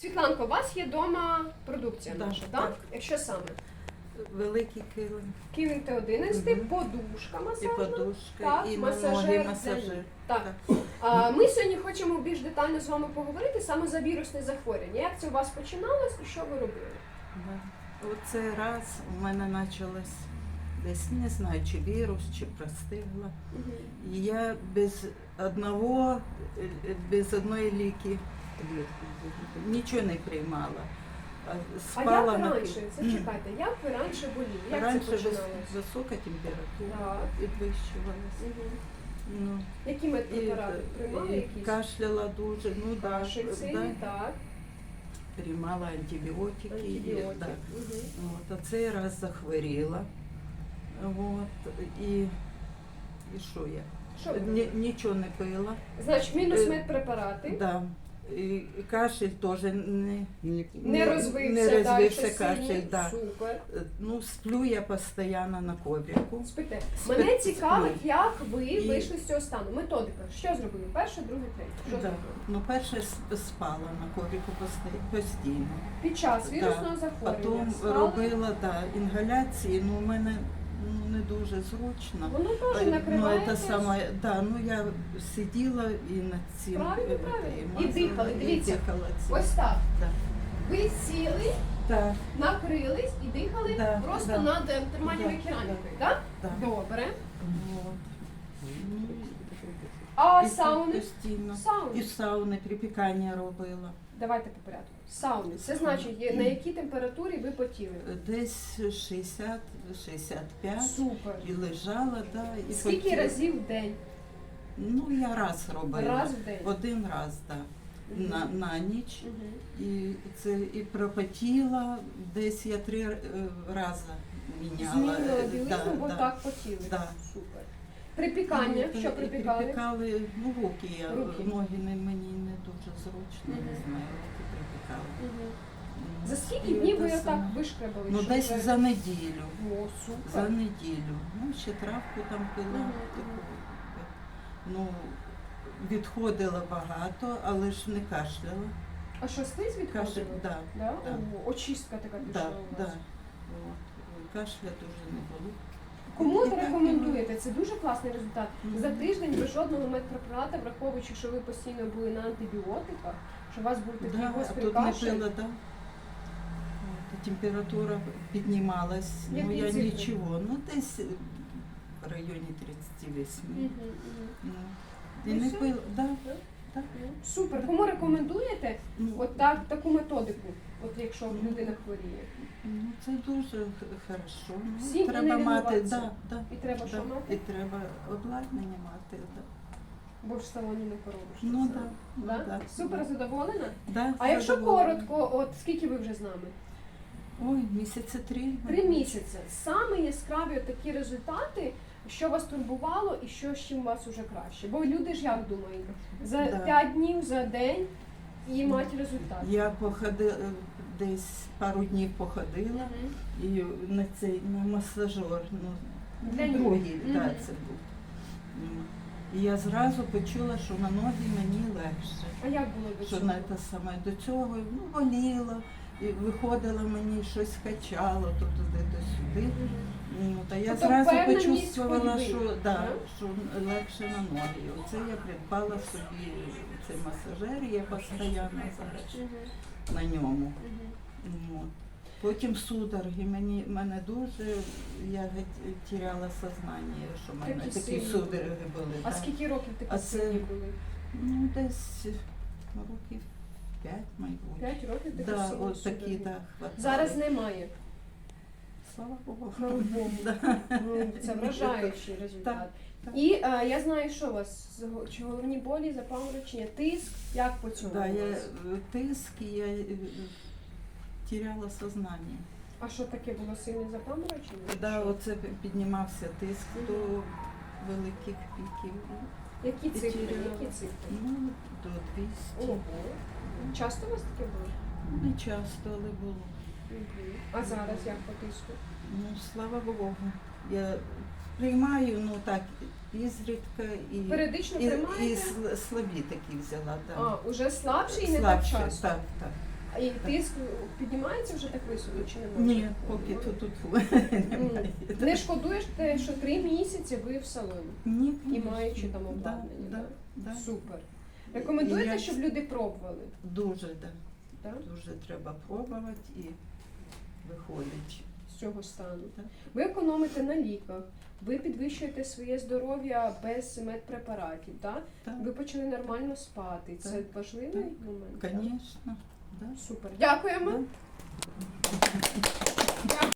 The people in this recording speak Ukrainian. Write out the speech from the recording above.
Світланко, у вас є вдома продукція Да, наша, так? так. Якщо саме? Великий килим, Ківінг Т11, Мгм. подушка і масажна. подушка, Так, і масажер ноги масажир. Так. А, ми сьогодні хочемо більш детально з вами поговорити саме за вірусне захворювання. Як це у вас починалось і що ви робили? Да. Оце раз у мене почалось десь не знаю, чи вірус, чи простигла. І я без одного, е, без одної ліки нічого не приймала. А А Спала як на? Зачекайте, як ви раніше боліли? Як Раніше це починалось? висока температура підвищувалася. Мгм. Ну, Які і, медпрепарати приймали якісь? кашляла дуже, ну да, Кашель да, сильний, так. приймала антибіотики. і- Антибіотик. да. Мгм. От, а цей раз захворіла. От, і, і що я? Що Ні, нічого не пила. Значить, мінус Е, медпрепарати. Да. І, кашель теж не, Не розвився, не розвився кашель. Да. Супер. Ну, сплю я постійно на коврику. Спите. Спи- Мене цікавить, як ви І- вийшли з цього стану. Методика. Що зробили? Перше, друге, третє. Що Да. Ну, перше спала на коврику постійно. Під час Да. вірусного захворювання. Потім спали? робила да, інгаляції, ну у мене не дуже зручно. Воно теж Е, Ну, це саме, да, ну я сиділа і над цим Правильно, е, правильно. і мазала, дихали, дивіться. дихала цим. Ось так. Да. Ви сіли, Так, накрились і дихали Да, просто да. над е, термальною Да, керамікою, так? так. Добре. От. Ну, А і сауни? Постійно. Сауни. І сауни, припікання робила. Давайте по порядку. Сауни. Це значить, на якій температурі ви потіли? Десь 60-65 Супер. і лежала, да, і Скільки хотіла- разів в день? Ну, я раз робила. Раз в день. Один раз, так. Мгм. На, на ніч. Мгм. І це і пропотіла, десь я три е, рази міняла. Змінювала Е, білизну, бо да. так потіли. Да. Супер. Припікання, Ну, що припікали? Припікали, ну руки я, Руки. ноги не, мені не дуже зручно, не Мгм. знаю, руки припікали. Мгм. Ну, За скільки і днів ви отак саме. вишкребали? Ну щоб десь вже- за неділю. О, За супер. неділю. Ну, ще травку там пила. Мгм, таку. Ну, відходила багато, але ж не кашляла. А що, слизь Кашель, відходила? да, Да? да. О, очистка така пішла Да, у да. вас. От. Кашля дуже не було. Кому ви рекомендуєте? Це дуже класний результат. За тиждень без жодного медпрепарата, враховуючи, що ви постійно були на антибіотиках, що у вас був такий Да, гострий кашель. пила, да. От, температура піднімалась. Ну Які я цифри? нічого. Ну десь в районі 38. Мгм, мгм. Ну, і Ну, не все. пила. Да? Так. Супер. Кому рекомендуєте от так, таку методику, от якщо людина хворіє? ну, це дуже хорошо. Всім треба мати, да, да, І треба да. що мати? І треба обладнання мати. Да. Бо ж в салоні не поробиш. Ну це. да, ну, Да? да. Супер задоволена? Да, А якщо задоволена. коротко, от скільки ви вже з нами? Ой, місяці три. Три місяці. Саме яскраві такі результати, що вас турбувало і що з чим у вас уже краще. Бо люди ж як думають, за Да. п'ять днів, за день і мати результат. Я походила десь пару днів походила Мгм. і на цей на масажер. Ну, Для ніг. другий, Мгм. да, це був. Ну, І я зразу почула, що на ноги мені легше. А як було до Що цього? на те саме до цього ну, боліло, і виходило мені щось качало, то туди, то сюди. Мгм. Ну, та я Тобто зразу впевненість почувствувала, ходьби, що, да, що легше на ноги. Оце я придбала собі цей масажер, я постійно зараз Мгм. на ньому. Мгм. От. Потім судороги, мені мене дуже, я геть теряла сознання, що в мене Такі такі, сильні. судороги були. А да. скільки років такі А це- були? Ну, десь років п'ять, мабуть. П'ять років такі Да, от такі, хватали. Зараз немає. Слава Богу. Слава Богу. Да. Ну, Це вражаючий результат. Так. І е, я знаю, що у вас з- чи головні болі, запаморочення, тиск, як по цьому? Да, у я вас? е, тиск, і я е, теряла сознання. А що таке було сильне запаморочення? Да, оце піднімався тиск до великих піків. Які цифри? теряла. Які цифри? Ну, до 200. Ого. Часто у вас таке було? Не часто, але було. А зараз як по тиску? Ну, слава Богу. Я приймаю, ну так, ізрідка і, Періодично і, приймаєте? і сл- слабі такі взяла. Да. А, уже слабший і не так часто. Так, так. А і тиск піднімається вже так високо чи не може? Ні, поки тут тут М. Не шкодуєш те, що три місяці ви в салоні Ні, і конечно. маючи там Да, обладнання. да, да? да. Супер. Рекомендуєте, Я- щоб люди пробували? Дуже, да. Да? Дуже треба пробувати і виходить. з цього стану. Ви економите на ліках, ви підвищуєте своє здоров'я без медпрепаратів, так? Так, ви почали нормально спати. Це Так. важливий момент. так? звісно. Да. Супер. Дякуємо. Да.